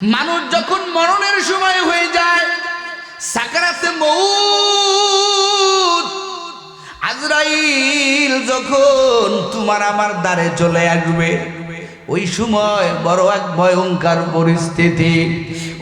মানুষ যখন মরণের সময় হয়ে যায়, সাকারাতে মৌত আজরাইল যখন তোমার আমার দ্বারে চলে আসবে, ওই সময় বড় এক ভয়ঙ্কর পরিস্থিতি।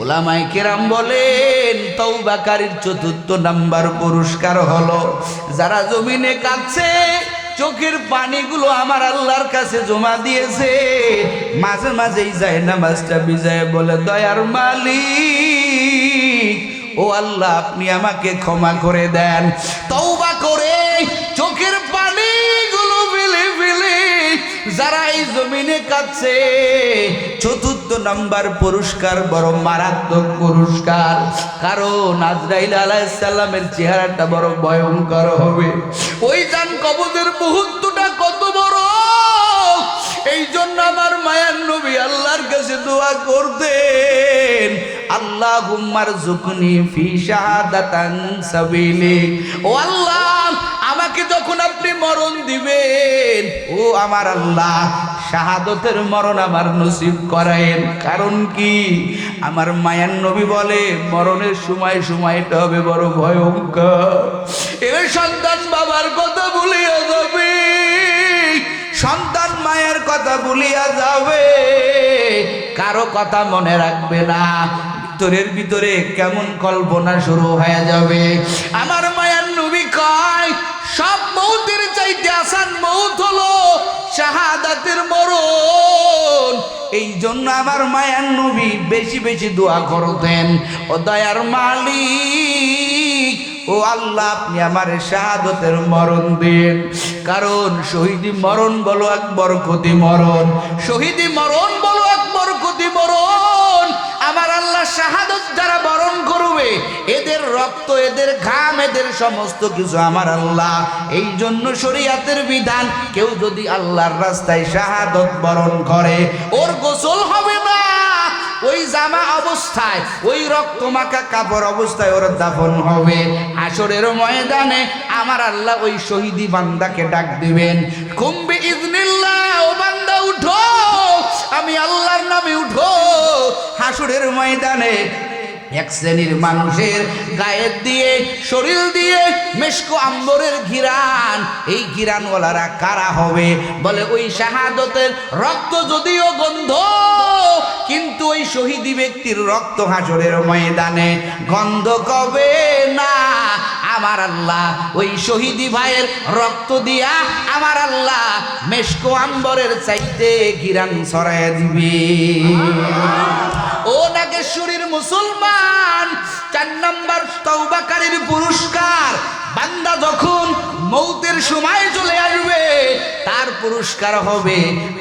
ওলামাই কেরাম বলেন তৌবাকারীর চতুর্থ নাম্বার পুরস্কার হলো, যারা জমিনে কাঁদছে চোখের পানিগুলো আমার আল্লাহর কাছে জমা দিয়েছে। মাঝে মাঝেই যায় নামাজটা বিজয় বলে, দয়ার মালিক, ও আল্লাহ, আপনি আমাকে ক্ষমা করে দেন। তওবা করে চোখের যারা এই জমিনে কাঁদছে, চতুর্থ নাম্বার পুরস্কার বড় মারাত্মক পুরস্কার। কারণ আজরাইল আলাইসাল্লামের চেহারাটা বড় ভয়ঙ্কর হবে। ওই যান কবজের মুহূর্তটা কত বড়! এই জন্য আমার মায়ার নবী আল্লাহর কাছে দোয়া করতেন আল্লাহ হুম্মার জুকনি ফি সাবিলি। ও আল্লাহ মরণ দিবেন। ও আমার আল্লাহ, শাহাদতের মরণ আমার নসিব করায়েন। কারণ কি? আমার মায়ার নবী বলে, মরণের সময় সময়টা হবে বড় ভয়ঙ্কর। সন্তান বাবার কথা ভুলিয়া যাবে। সন্তান মায়ের কথা ভুলিয়া যাবে। কারও কথা মনে রাখবে না। ভিতরের ভিতরে কেমন কল্পনা শুরু হয়ে যাবে। আমার মায়ের নবী কয় সব মৌতের চাইতে আসান মৌত হলো শাহাদাতের মরণ। এই জন্য আমার মায়ার নবী বেশি বেশি দোয়া করতেন, ও দয়ার মালিক, ও আল্লাহ, আপনি আমার শাহাদতের মরণ দিন। কারণ শহীদি মরণ বলো একবার ক্ষতি মরণ। শহীদি মরণ বলো একবার ক্ষতি মরণ। আমার আল্লাহ শাহাদত যারা বরণ করবে এদের রক্ত, এদের ঘাম, এদের সমস্ত কিছু আমার আল্লাহ। এই জন্য শরিয়াতের বিধান, কেউ যদি আল্লাহর রাস্তায় শাহাদত বরণ করে, ওর গোসল হবে না। ওই জামা অবস্থায়, ওই রক্ত মাখা কাপড় অবস্থায় ওর দাফন হবে। আসরের ময়দানে আমার আল্লাহ ওই শহীদি বান্দাকে ডাক দিবেন কুম্বি ইজনিল্লাহ ও বান্দা, উঠো। আমি আল্লাহর নামে উঠো। হাসুরের ময়দানে এক শ্রেণির মানুষের গায়ের দিয়ে, শরীর দিয়ে মেশকো আম্বরের ঘিরান এই ঘিরানওয়ালারা কারা হবে? বলে ওই শাহাদতের রক্ত যদিও গন্ধ, কিন্তু ওই শহীদি ব্যক্তির রক্ত হাসরের ময়দানে গন্ধ কবে না? আমার আল্লাহ। ওই শহীদি ভাইয়ের রক্ত দিয়া আমার আল্লাহ মেশকো আম্বরের চাইতে ঘিরান ছড়ায় দিবে। ও নাগেশ্বরীর মুসলমান, চার নম্বর তৌবাকারীর পুরস্কার। বান্দা যখন মৌতের সময় চলে আসবে, তার পুরস্কার হবে।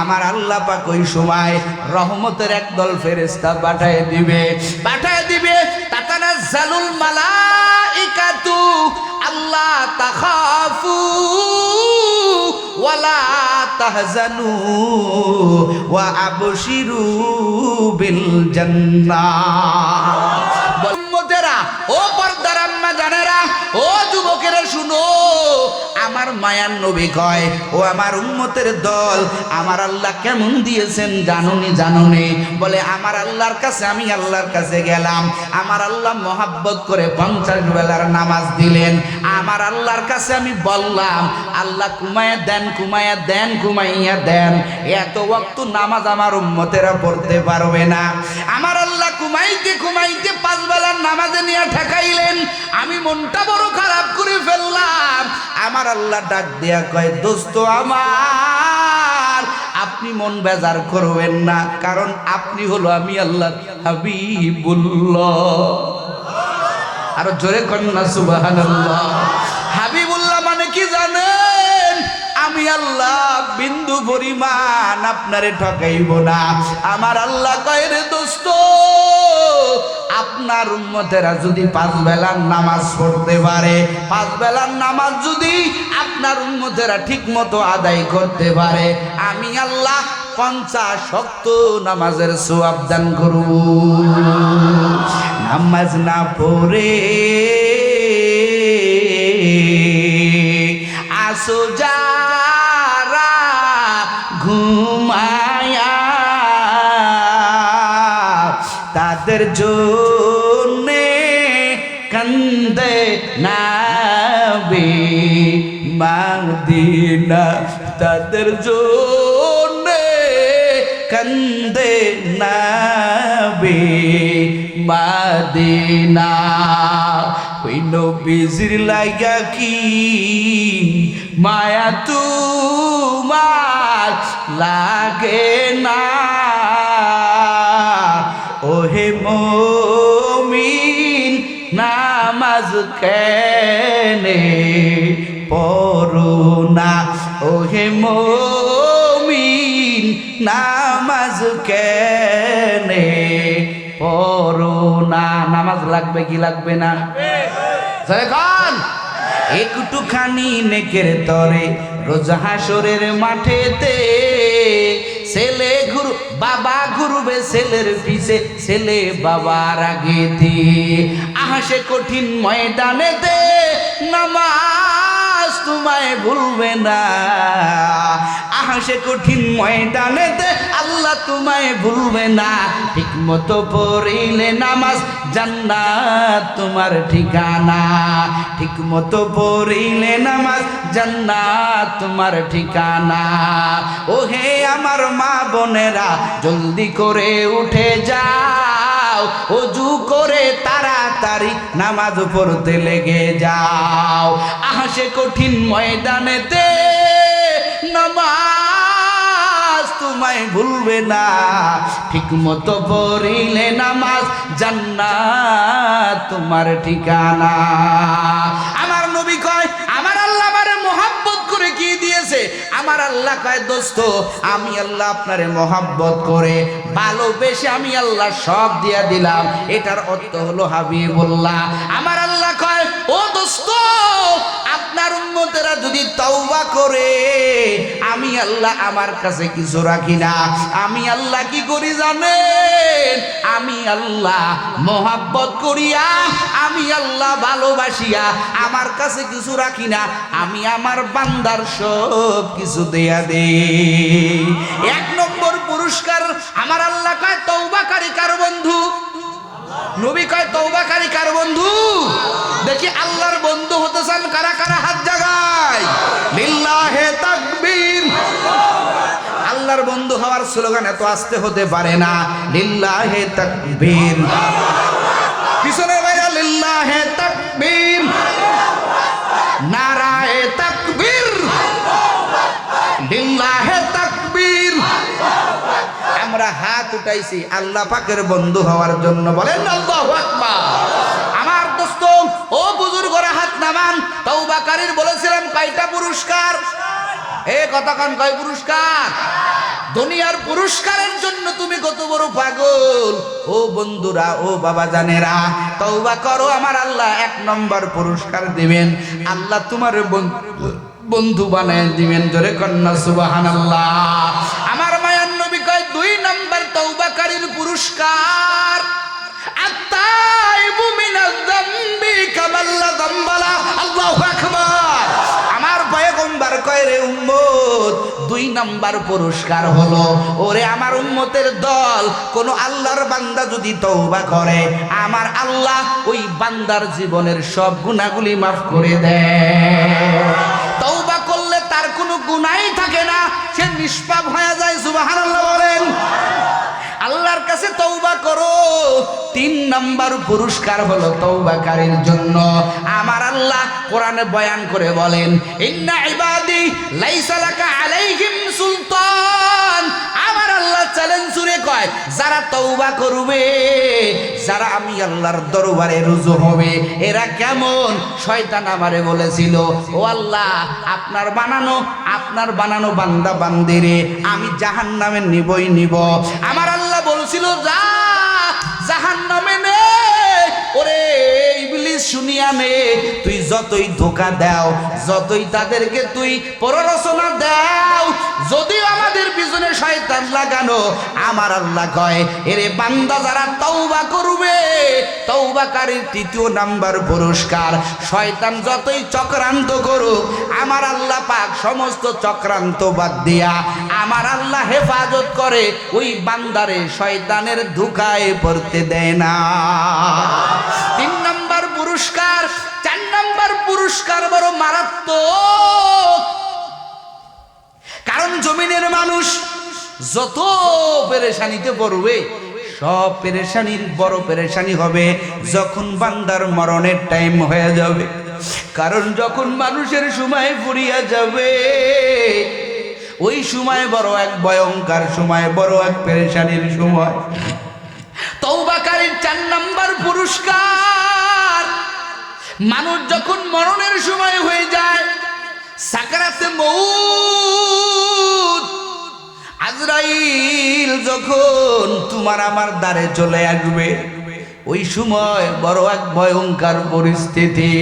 আমার আল্লাহ পাক ওই সময় রহমতের একদল ফেরেস্তা পাঠায় দিবে। পাঠায় দিবে তাতানা জালুল মালাইকাতু আল্লাহ ওয়ালা তাহজানু ওয়া আবশিরু বিল জান্নাত ও পর্দার আম্মা জানেরা ও যুবকেরা শুনো আমার মায়ার নবী কয়, ও আমার উম্মতের দল, আমার আল্লাহ কেমন দিয়েছেন জানুনি জানুনি। বলে, আমার আল্লাহর কাছে, আমি আল্লাহর কাছে গেলাম। আমার আল্লাহ মহাব্বত করে পঞ্চাশ বেলার নামাজ দিলেন। আমার আল্লাহর কাছে আমি বললাম, আল্লাহ কুমায়া দেন কুমায়া দেন, কুমাইয়া দেন। এত ওয়াক্ত নামাজ আমার উম্মতেরা পড়তে পারবে না। আমার আল্লাহ কুমাইতে কুমাইতে পাঁচ বেলার নামাজে নিয়ে ঠেকাইলেন। আমি মনটা বড় খারাপ করে ফেললাম। আমার আল্লাহ ডাক দিয়া কয়, দোস্ত আমার, আপনি মন বেজার করবেন না, কারণ আপনি হলো আমি আল্লাহ হাবিবুল্লাহ। আরও জোরে কন্যা সুবাহান হাবিবুল্লাহ মানে কি জানেন? আমি আল্লাহ বিন্দু পরিমাণ আপনারে ঠকাইব না। আমার আল্লাহ কয়, রে দোস্ত আপনার উম্মতেরা যদি পাঁচ বেলার নামাজ পড়তে পারে, পাঁচ বেলার নামাজ যদি আপনার উম্মতেরা ঠিক মতো আদায় করতে পারে, আমি আল্লাহ পঞ্চাশ শক্ত নামাজের সোয়াব দান করব। নামাজ না পড়ে আসো যারা তাদের জন্যে কান্দে নাবি মাদিনা। তাদের জন্যে কান্দে নাবি মাদিনা। ওই নবীজির লাগা কি? মায়া তোমার লাগে না। কেনে পড়ুনা ওহে মমিন, নামাজ কেনে পড়ুনা নামাজ লাগবে কি লাগবে না? জয় খান একটুখানি নেকের তরে, রোজ হাসরের মাঠেতে ছেলে বাবা ঘুরবে ছেলের পিছে, ছেলে বাবার আগেতে আহাসে কঠিন ময়দানে ময়দানেতে নামাজ তোমায় ভুলবে না। আহাসে কঠিন ময়দানেতে আল্লাহ তোমায় ভুলবে না। ঠিক মতো পড়িলে নামাজ জান্নাত তোমার ঠিকানা। ঠিক মতো পড়িলে নামাজ জান্নাত তোমার ঠিকানা। ও হে আমার মা বোনেরা, জলদি করে উঠে যাও, অজু করে তাড়াতাড়ি নামাজ পড়তে লেগে যাও। আহাসে কঠিন ময়দানেতে তোমায় ভুলবে না। ঠিক মতো পড়িলে নামাজ জান্নাত তোমার ঠিকানা। আমার নবী কয়, আমার আল্লাহ আমারে মোহাব্বত করে কি দিয়েছে? আমার আল্লাহ কয়, দোস্ত, আমি আল্লাহ আপনারে মোহাব্বত করে ভালোবেসে আমি আল্লাহ সব দিয়া দিলাম। এটার অর্থ হলো হাবিবুল্লাহ। আমার আল্লাহ কয়, ও দোস্ত, আপনার উন্মতেরা যদি তওবা করে, আমি আল্লাহ আমার কাছে কিছু রাখি না। আমি আল্লাহ কি করি জানেন? আমি আল্লাহ মোহাব্বত করিয়া, আমি আল্লাহ ভালোবাসিয়া, আমার কাছে কিছু রাখি না। আমি আমার বান্দার সব কিছু দেয়া দে এক নম্বর পুরস্কার আমার আল্লাহ কয় তৌবাকারী কার বন্ধু? নবী কয় তৌবাকারী কার বন্ধু? দেখি আল্লাহর বন্ধু হতে চান কারা কারা হাত জাগায়? আল্লাহর বন্ধু হওয়ার স্লোগান এত আসতে হতে পারে না, লিল্লাহে তাকবীর। পিছনের ভাইরা, লিল্লাহে তাকবীর আমরা হাত উঠাইছি, আল্লাহ পাকের বন্ধু হওয়ার জন্য বলেন, আল্লাহু আমার দোস্ত, ও বুজুর্গরা হাত নামান তৌবাকারীর বলেছিলাম, কয়টা পুরস্কার? এ কতক্ষণ কয় পুরস্কার? দুনিয়ার পুরস্কারের জন্য তুমি কত বড় পাগল। ও বন্ধুরা, ও বাবা জানেরা তৌবা করো আমার আল্লাহ, এক নম্বর পুরস্কার দিবেন। আল্লাহ তোমার বন্ধু বানায় দিবেন, জোরে কন্যা সুবাহান আমার তৌবাকারীর পুরস্কার। আমার পয়গম্বর কয় রে উম্মত, দুই নাম্বার পুরস্কার হলো। ওরে আমার উম্মতের দল, কোন আল্লাহর বান্দা যদি তওবা করে, আমার আল্লাহ ওই বান্দার জীবনের সব গুনাহগুলি মাফ করে দেয়। তওবা করলে তার কোনো গুনাহই থাকে না। সে নিষ্পাপ হয়ে যায়, সুবহানাল্লাহ বলেন। আল্লাহর কাছে তৌবা করো। তিন নাম্বার পুরস্কার হলো তৌবাকারীর জন্য। আমার আল্লাহ কোরআনে বয়ান করে বলেন, ইন্না ইবাদি লাইসা লাকা আলাইহিম সুলতান। আমার আল্লাহ চ্যালেঞ্জ কয়, যারা তৌবা করবে, যারা আমি আল্লাহর দরবারে রুজু হবে, এরা কেমন? শয়তান আমারে বলেছিল, ও আল্লাহ, আপনার বানানো আপনার বানানো বান্দা বান্দিরে, আমি জাহান নামে নিবই, নিব। আমার আল্লাহ বলছিল, যা জাহান নামে নে। ওরে শুনিয়া নে তুই যতই ধোকা দাও, যতই তাদেরকে তুই প্ররোচনা দাও, যদিও আমাদের পিছনে শয়তান লাগানো, আমার আল্লাহ কয়, এরে বান্দা যারা করবে তৃতীয় নাম্বার পুরস্কার, শয়তান যতই চক্রান্ত করুক, আমার আল্লাহ পাক সমস্ত চক্রান্ত বাদ দিয়া, আমার আল্লাহ হেফাজত করে, ওই বান্দারে শয়তানের ধোকায় পড়তে দেয় না। তিন পুরস্কার, চার নাম্বার পুরস্কার বড় মারাত্মক। কারণ জমিনের মানুষ যত পেরেশানিতে পড়বে, সব পেরেশানির বড় পেরেশানি হবে যখন বান্দার মরণের টাইম হয়ে যাবে। কারণ যখন মানুষের সময় ফুরিয়া যাবে, ওই সময় বড় এক ভয়ঙ্কর সময়, বড় এক পেরেশানির সময়। তৌবাকারীর চার নম্বর পুরস্কার। মানুষ যখন মরণের সময় হয়ে যায়, সাকারাতে মৌত আজরাইল যখন তোমার আমার দ্বারে চলে আসবে, ওই সময় বড় এক ভয়ঙ্কর পরিস্থিতি।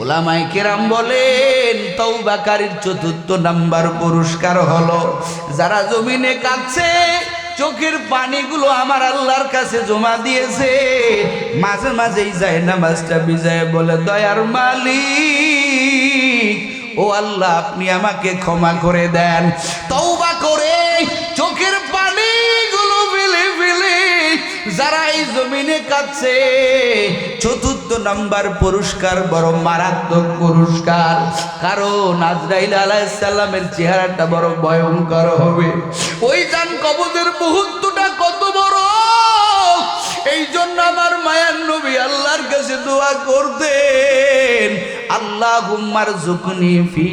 ওলামাই কেরাম বলেন তৌবাকারীর চতুর্থ নাম্বার পুরস্কার হলো, যারা জমিনে কাঁদছে চোখের পানিগুলো আমার আল্লাহর কাছে জমা দিয়েছে। মাঝে মাঝেই যায় নামাজটা বিজয় বলে, দয়ার মালিক, ও আল্লাহ, আপনি আমাকে ক্ষমা করে দেন। তৌবা যারা এই জমিনে কাঁদছে, চতুর্থ নাম্বার পুরস্কার বড় মারাত্মক পুরস্কার। কারণ আজরাইল আলাইসাল্লামের চেহারাটা বড় ভয়ঙ্কর হবে। ওই যান কবজের মুহূর্তটা কত বড়! এই জন্য আমার মায়ার নবী আল্লাহর কাছে দোয়া করতেন আল্লাহ গুম্মার জুকনি ফি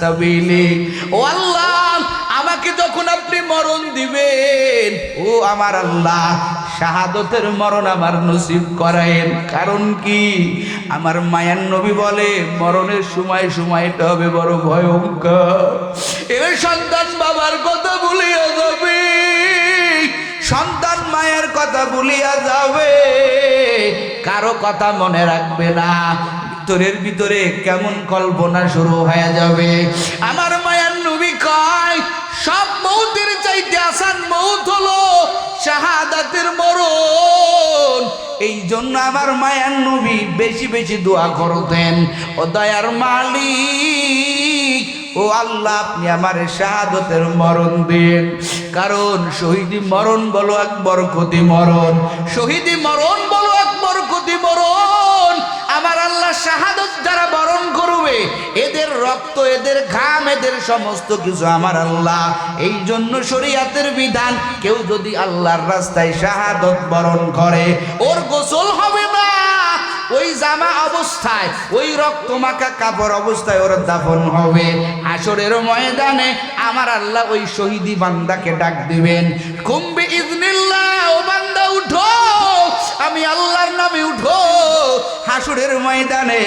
সাবিলি। ও আল্লাহ, আমাকে যখন মরণ দিবেন। ও আমার আল্লাহ, শাহাদতের মরণ আমার নসিব করায়েন। কারণ কি? আমার মায়ার নবী বলে, মরণের সময় সময়টা হবে বড় ভয়ঙ্কর। এর সন্তান বাবার কথা ভুলিয়া যাবে। সন্তান মায়ের কথা ভুলিয়া যাবে। কারও কথা মনে রাখবে না। ভিতরের ভিতরে কেমন কল্পনা শুরু হয়ে যাবে। আমার মায়ার নবী কয় সব মৌতের চাইতে আসান মৌত হলো শাহাদাতের মরণ। এই জন্য আমার মায়ার নবী বেশি বেশি দোয়া করতেন, ও দয়ার মালিক, ও আল্লাহ, আপনি আমার শাহাদতের মরণ দেন। কারণ শহীদি মরণ বলো একবার ক্ষতি মরণ, শহীদি মরণ বলো একবার ক্ষতি মরণ। এদের রক্ত, এদের ঘাম, এদের সমস্ত কিছু আমার আল্লাহ। এই জন্য শরিয়াতের বিধান, কেউ যদি আল্লাহর রাস্তায় শাহাদত বরণ করে, ওর গোসল হবে না। ওই জামা অবস্থায়, ওই রক্ত মাখা কাপড় অবস্থায় ওর দাফন হবে। আসরের ময়দানে আমার আল্লাহ ওই শহীদি বান্দাকে ডাক দিবেন কুম্বি ইজনিল্লাহ ও বান্দা, উঠো। আমি আল্লাহর নামে উঠো। হাসুরের ময়দানে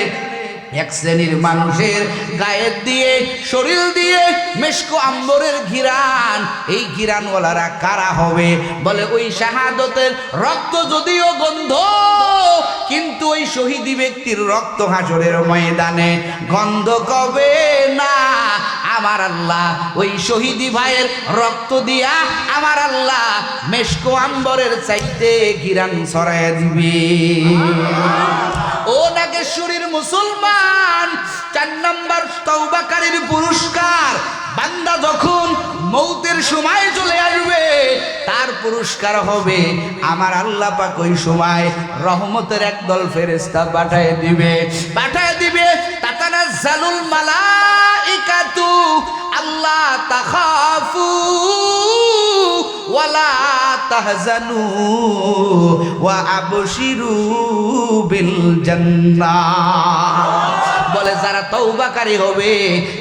এক শ্রেণির মানুষের গায়ের দিয়ে, শরীর দিয়ে মেশকো আম্বরের ঘিরান এই ঘিরানওয়ালারা কারা হবে? বলে, ওই শাহাদতের রক্ত যদিও গন্ধ, কিন্তু ওই শহীদি ব্যক্তির রক্ত হাসরের ময়দানে গন্ধ কবে না? আমার আল্লাহ। ওই শহীদি ভাইয়ের রক্ত দিয়া আমার আল্লাহ মেশকো আম্বরের চাইতে ঘিরান ছড়াইয়া দিবে। ও নাগেশ্বরীর মুসলমান, চার নাম্বার তৌবাকারীর পুরস্কার। বান্দা যখন মৌতের সময় চলে আসবে, তার পুরস্কার হবে আমার আল্লাহ পাক ওই সময় রহমতের একদল ফেরেস্তা পাঠায় দিবে। পাঠায় দিবে তাতানা জালুল আল্লাহ তাখাফু ওয়ালা তাহজানু ওয়া আবশিরু বিল বলে, যারা তৌবাকারী হবে,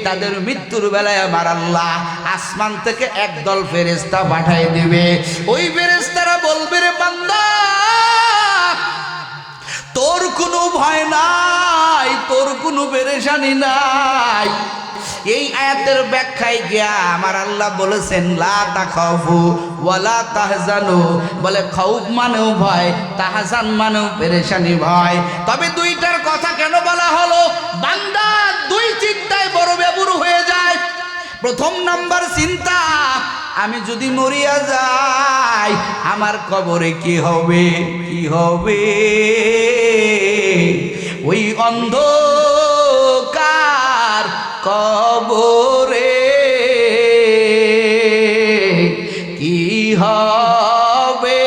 তাদের মৃত্যুর বেলায় আমার আল্লাহ আসমান থেকে একদল ফেরেস্তা পাঠায় দিবে। ওই ফেরেস্তারা বলবে, রে বান্দা, তোর কোনো ভয় নাই, তোর কোনো পেরেশানি নাই। এই আয়াতের ব্যাখ্যায় গিয়া আমার আল্লাহ বলেছেন, লা তাখাফু ওয়ালা তাহজানু। বলে খৌফ মানেও ভয়, তাহজান মানেও পেরেশানি ভয়। তবে দুইটার কথা কেন বলা হলো? বান্দা দুই চিন্তায় বড় বেবুর হয়ে যায়। প্রথম নাম্বার চিন্তা, আমি যদি মরিয়া যাই, আমার কবরে কি হবে? কি হবে? ওই অন্ধকার কবরে। কি হবে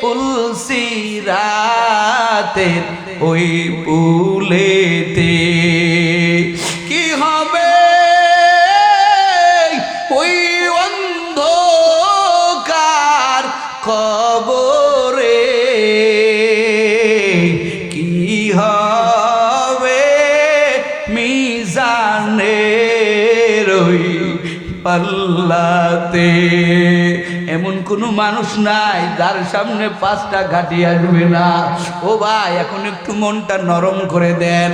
পুলসিরাতের ওই পুলেতে? পাল্লাতে। এমন কোনো মানুষ নাই যার সামনে পাঁচটা ঘাটি আসবে না। ও ভাই, এখন একটু মনটা নরম করে দেন।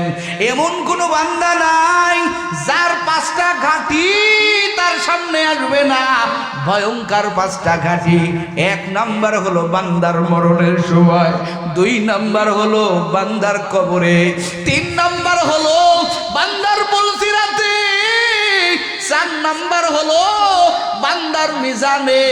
এমন কোনো বান্দা নাই যার পাঁচটা ঘাটি তার সামনে আসবে না। ভয়ঙ্কর পাঁচটা ঘাটি। এক নাম্বার হলো বান্দার মরণের সময়, দুই নাম্বার হলো বান্দার কবরে, তিন নাম্বার হলো নাম্বার হলো বান্দার মিজানে,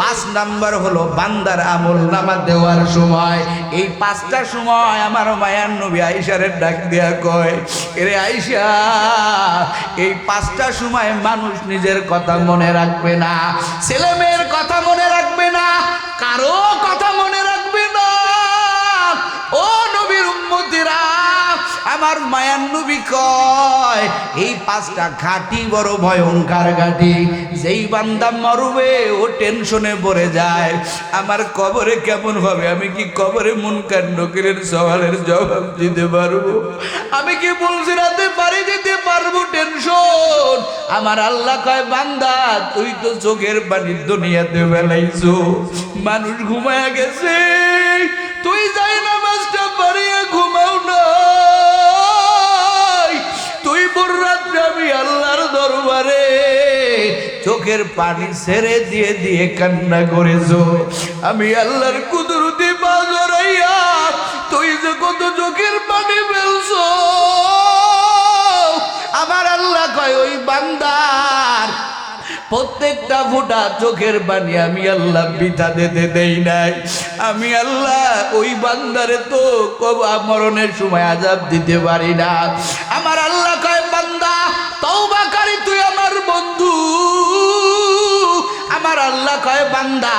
পাঁচ নাম্বার হলো বান্দার আমল নামা দেওয়ার সময়। এই পাঁচটা সময় আমার মায়ার নবী আইসারের ডাক দেয়া কয়, এরে আইসা এই পাঁচটা সময় মানুষ নিজের কথা মনে রাখবে না ছেলে মেয়ের কথা মনে রাখবে না, কারও কথা মনে আমার মায়ার নবী কয়, এই পাঁচটা ঘাটি বড় ভয়ঙ্কর ঘাটি। যেই বান্দা মরবে, ও টেনশনে পড়ে যায়। আমার কবরে কেমন হবে? আমি কি কবরে মন কান্ডকিরের সওয়ালের জবাব দিতে পারব? আমি কি বলছি রাতে পারি দিতে পারব টেনশন? আমার আল্লাহ কয়, বান্দা, তুই তো চোখের পানির দুনিয়াতে বেলাইছো মানুষ ঘুমায়া গেছে। তুই যাই না মাছটা বাড়িয়ে ঘুমাও না তুই রাত্রে আমি আল্লাহর দরবারে চোখের পানি ছেড়ে দিয়ে দিয়ে কান্না করেছ। আমি আল্লাহর কুদরতি বাজরাইয়া তুই যে কত চোখের পানি ফেলছো। আমার আল্লাহ কয়, ওই বান্দার প্রত্যেকটা ফোটা চোখের পানি আমি আল্লাহ পিঠা দিতে দেই নাই। আমি আল্লাহ ওই বান্দারে তো কব মরণের সময় আজাব দিতে পারি না। আমার আল্লাহ কয়, বান্দা তৌবাকারী তুই আমার বন্ধু। আমার আল্লাহ কয়, বান্দা